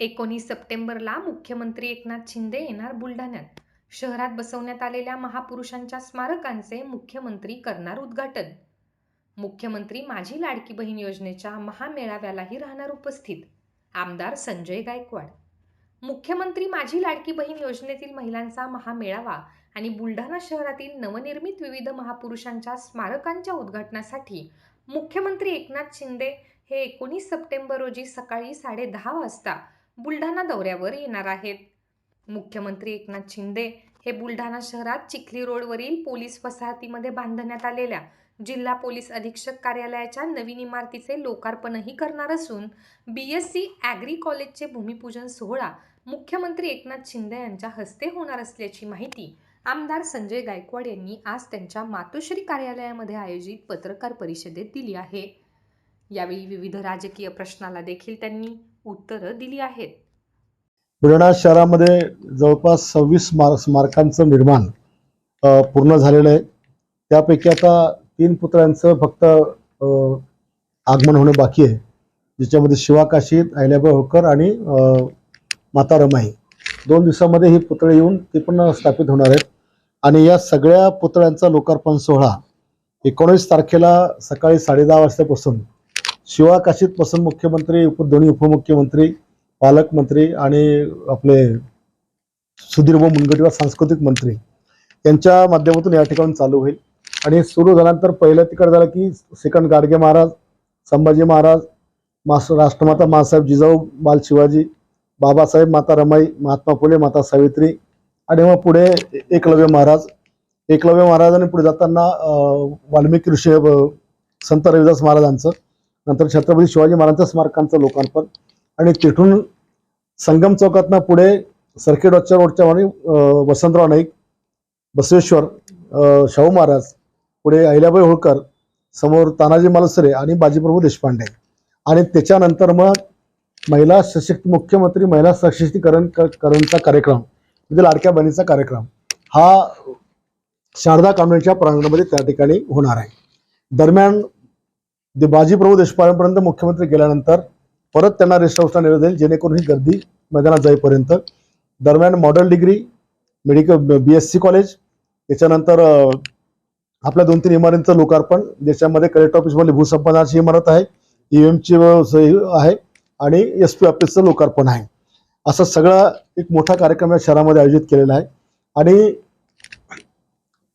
एकोणीस सप्टेंबरला मुख्यमंत्री एकनाथ शिंदे येणार बुलढाण्यात. शहरात बसवण्यात आलेल्या महापुरुषांच्या स्मारकांचे मुख्यमंत्री करणार उद्घाटन. मुख्यमंत्री माझी लाडकी बहीण योजनेच्या महामेळाव्यालाही राहणार उपस्थित आमदार संजय गायकवाड. मुख्यमंत्री माझी लाडकी बहीण योजनेतील महिलांचा महामेळावा आणि बुलढाणा शहरातील नवनिर्मित विविध महापुरुषांच्या स्मारकांच्या उद्घाटनासाठी मुख्यमंत्री एकनाथ शिंदे हे एकोणीस सप्टेंबर रोजी सकाळी साडेदहा वाजता बुलढाणा दौऱ्यावर येणार आहेत. मुख्यमंत्री एकनाथ शिंदे हे बुलढाणा शहरात चिखली रोडवरील पोलीस वसाहतीमध्ये बांधण्यात आलेल्या जिल्हा पोलीस अधीक्षक कार्यालयाच्या नवीन इमारतीचे लोकार्पणही करणार असून बी एस सी ॲग्री कॉलेजचे भूमिपूजन सोहळा मुख्यमंत्री एकनाथ शिंदे यांच्या हस्ते होणार असल्याची माहिती आमदार संजय गायकवाड यांनी आज त्यांच्या मातोश्री कार्यालयामध्ये आयोजित पत्रकार परिषदेत दिली आहे. यावेळी विविध राजकीय प्रश्नाला देखील त्यांनी उत्तरं दिली आहेत. बुलढाणा शहरामध्ये जवळपास सव्वीस स्मार स्मारकांचं निर्माण पूर्ण झालेलं आहे. त्यापैकी आता तीन पुतळ्यांचं फक्त आगमन होणं बाकी आहे. ज्याच्यामध्ये शिवा काशीद अहिल्याबाई होळकर आणि माता रमाई. दोन दिवसामध्ये ही पुतळे येऊन ते पण स्थापित होणार आहेत. आणि या सगळ्या पुतळ्यांचा लोकार्पण सोहळा एकोणीस तारखेला सकाळी साडेदहा वाजतापासून शिवा पसंत मुख्यमंत्री उप दोन्ही उपमुख्यमंत्री पालकमंत्री आणि आपले सुधीरभाऊ मुनगंटीवार सांस्कृतिक मंत्री यांच्या माध्यमातून या ठिकाणी चालू होईल. आणि सुरू झाल्यानंतर पहिलं तिकडे झालं की सेकंड गाडगे महाराज संभाजी महाराज मास राष्ट्रमाता मासाहेब जिजाऊ बाल शिवाजी बाबासाहेब माता रमाई महात्मा फुले माता सावित्री आणि मग पुढे एकलव्य महाराज. एकलव्य महाराजांनी पुढे जाताना वाल्मिकी ऋषी संत रविदास महाराजांचं नंतर छत्रपती शिवाजी महाराजांच्या स्मारकांचं लोकार्पण. आणि तिथून संगम चौकातनं पुढे सर्किट रोडच्या रोडच्या वसंतराव नाईक बसवेश्वर शाहू महाराज पुढे अहिल्याबाई होळकर समोर तानाजी मालुसरे आणि बाजीप्रभू देशपांडे. आणि त्याच्यानंतर मग महिला सशक्त मुख्यमंत्री महिला सशक्तीकरण क- करणचा कार्यक्रम म्हणजे लाडक्या बहिणीचा कार्यक्रम. हा शारदा कॉन्व्हेंटच्या प्रांगणामध्ये त्या ठिकाणी होणार आहे. दरम्यान दे बाजीप्रभू देशपांडेपर्यंत मुख्यमंत्री गेल्यानंतर परत त्यांना रेस्ट हाऊसला नेलं जाईल जेणेकरून ही गर्दी मैदानात जाईपर्यंत. दरम्यान model degree medical B S C college त्याच्यानंतर आपल्या दोन तीन इमारतींचं लोकार्पण ज्याच्यामध्ये कलेक्टर ऑफिसमध्ये भूसंपादनाची इमारत आहे ई एमची आहे आणि एस पी ऑफिसचं लोकार्पण आहे. असा सगळा एक मोठा कार्यक्रम या शहरामध्ये आयोजित केलेला आहे. आणि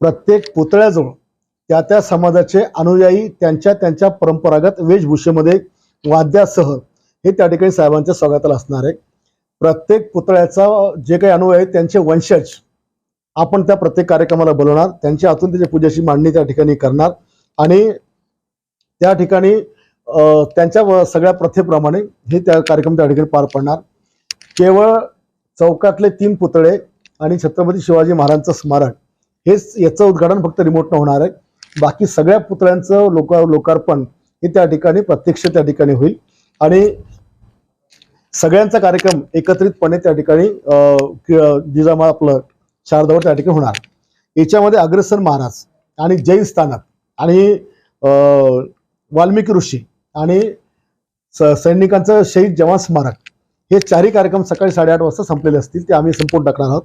प्रत्येक पुतळ्याजवळ त्या त्या समाजाचे अनुयायी त्यांच्या त्यांच्या परंपरागत वेशभूषेमध्ये वाद्यासह हे त्या ठिकाणी साहेबांच्या स्वागताला असणार आहे. प्रत्येक पुतळ्याचा जे काही अनुयायी आहे त्यांचे वंशज आपण त्या प्रत्येक कार्यक्रमाला बोलवणार. त्यांच्या हातून त्याच्या पूजेची मांडणी त्या ठिकाणी करणार. आणि त्या ठिकाणी त्यांच्या व- सगळ्या प्रथेप्रमाणे हे त्या कार्यक्रम त्या ठिकाणी पार पडणार. केवळ चौकातले तीन पुतळे आणि छत्रपती शिवाजी महाराजांचं स्मारक हेच याचं उद्घाटन फक्त रिमोटनं होणार आहे. बाकी सगळ्या पुतळ्यांचं लोक लोकार्पण हे त्या ठिकाणी प्रत्यक्ष त्या ठिकाणी होईल. आणि सगळ्यांचा कार्यक्रम एकत्रितपणे त्या ठिकाणी जिजामा आपलं शारदावर त्या ठिकाणी होणार. याच्यामध्ये अग्रसर महाराज आणि जैन स्थानक आणि वाल्मिकी ऋषी आणि स- सैनिकांचं शहीद जवान स्मारक हे चारही कार्यक्रम सकाळी साडेआठ वाजता संपलेले असतील ते आम्ही संपून टाकणार आहोत.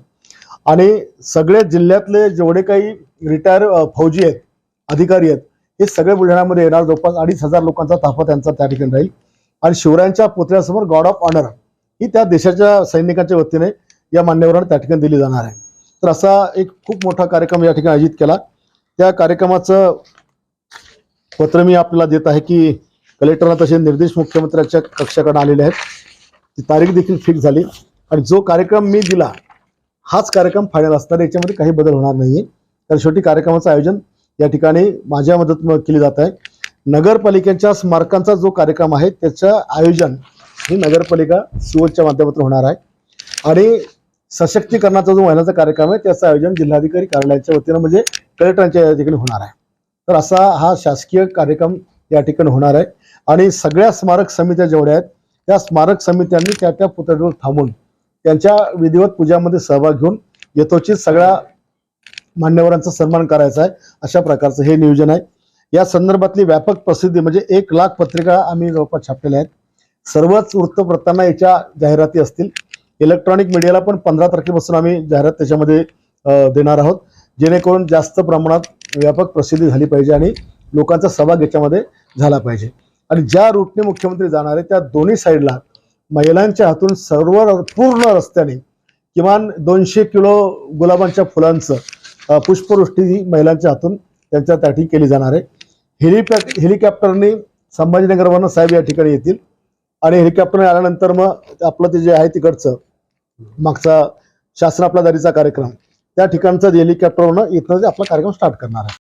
आणि सगळे जिल्ह्यातले जेवढे काही रिटायर फौजी आहेत अधिकारी आहेत. हे सगळे बुलढाण्यामध्ये येणार. जवळपास अडीच हजार लोकांचा ताफा त्यांचा त्या ठिकाणी राहील. आणि शिवरायांच्या पुतळ्यासमोर गॉड ऑफ ऑनर ही त्या देशाच्या सैनिकांच्या वतीने या मान्यवरांना त्या ठिकाणी दिली जाणार आहे. तर असा एक खूप मोठा कार्यक्रम या ठिकाणी आयोजित केला. त्या कार्यक्रमाचं पत्र मी आपल्याला देत आहे की कलेक्टरला तसे निर्देश मुख्यमंत्र्यांच्या कक्षाकडे आलेले आहेत. ती तारीख देखील फिक्स झाली. आणि जो कार्यक्रम मी दिला हाच कार्यक्रम फायनल असणार याच्यामध्ये काही बदल होणार नाही कारण शेवटी कार्यक्रमाचं आयोजन या ठिकाणी माझ्या मदत केली जात आहे. नगरपालिकेच्या स्मारकांचा जो कार्यक्रम आहे त्याचं आयोजन हे नगरपालिका सिओच्या माध्यमातून होणार आहे. आणि सशक्तीकरणाचा जो महिन्याचा कार्यक्रम आहे त्याचं आयोजन जिल्हाधिकारी कार्यालयाच्या वतीनं म्हणजे कलेक्टरांच्या या ठिकाणी होणार आहे. तर असा हा शासकीय कार्यक्रम या ठिकाणी होणार आहे. आणि सगळ्या स्मारक समित्या जेवढ्या आहेत त्या स्मारक समित्यांनी त्या त्या पुतळ्यावर थांबून त्यांच्या विधिवत पूजामध्ये सहभाग घेऊन यथोचित सगळ्या मान्यवरांचा सन्मान करायचा आहे. अशा प्रकारचं हे नियोजन आहे. या संदर्भातली व्यापक प्रसिद्धी म्हणजे एक लाख पत्रिका आम्ही जवळपास छापलेल्या आहेत. सर्वच वृत्तपत्रांना याच्या जाहिराती असतील. इलेक्ट्रॉनिक मीडियाला पण पंधरा तारखेपासून आम्ही जाहिरात त्याच्यामध्ये देणार आहोत. जेणेकरून जास्त प्रमाणात व्यापक प्रसिद्धी झाली पाहिजे आणि लोकांचा सहभाग याच्यामध्ये झाला पाहिजे. आणि ज्या रूटने मुख्यमंत्री जाणार आहे त्या दोन्ही साईडला महिलांच्या हातून सर्व पूर्ण रस्त्याने किमान दोनशे किलो गुलाबांच्या फुलांचं पुष्पवृष्टी ही महिलांच्या हातून त्यांच्या त्या ठिकाणी केली जाणार आहे. हेलिपॅ हेलिकॉप्टरने संभाजीनगरवरनं साहेब या ठिकाणी येतील. आणि हेलिकॉप्टरने आल्यानंतर मग आपलं ते जे आहे तिकडचं मागचा शासन आपला दारीचा कार्यक्रम त्या ठिकाणचा हेलिकॉप्टरवरनं इथनं आपला कार्यक्रम स्टार्ट करणार आहे.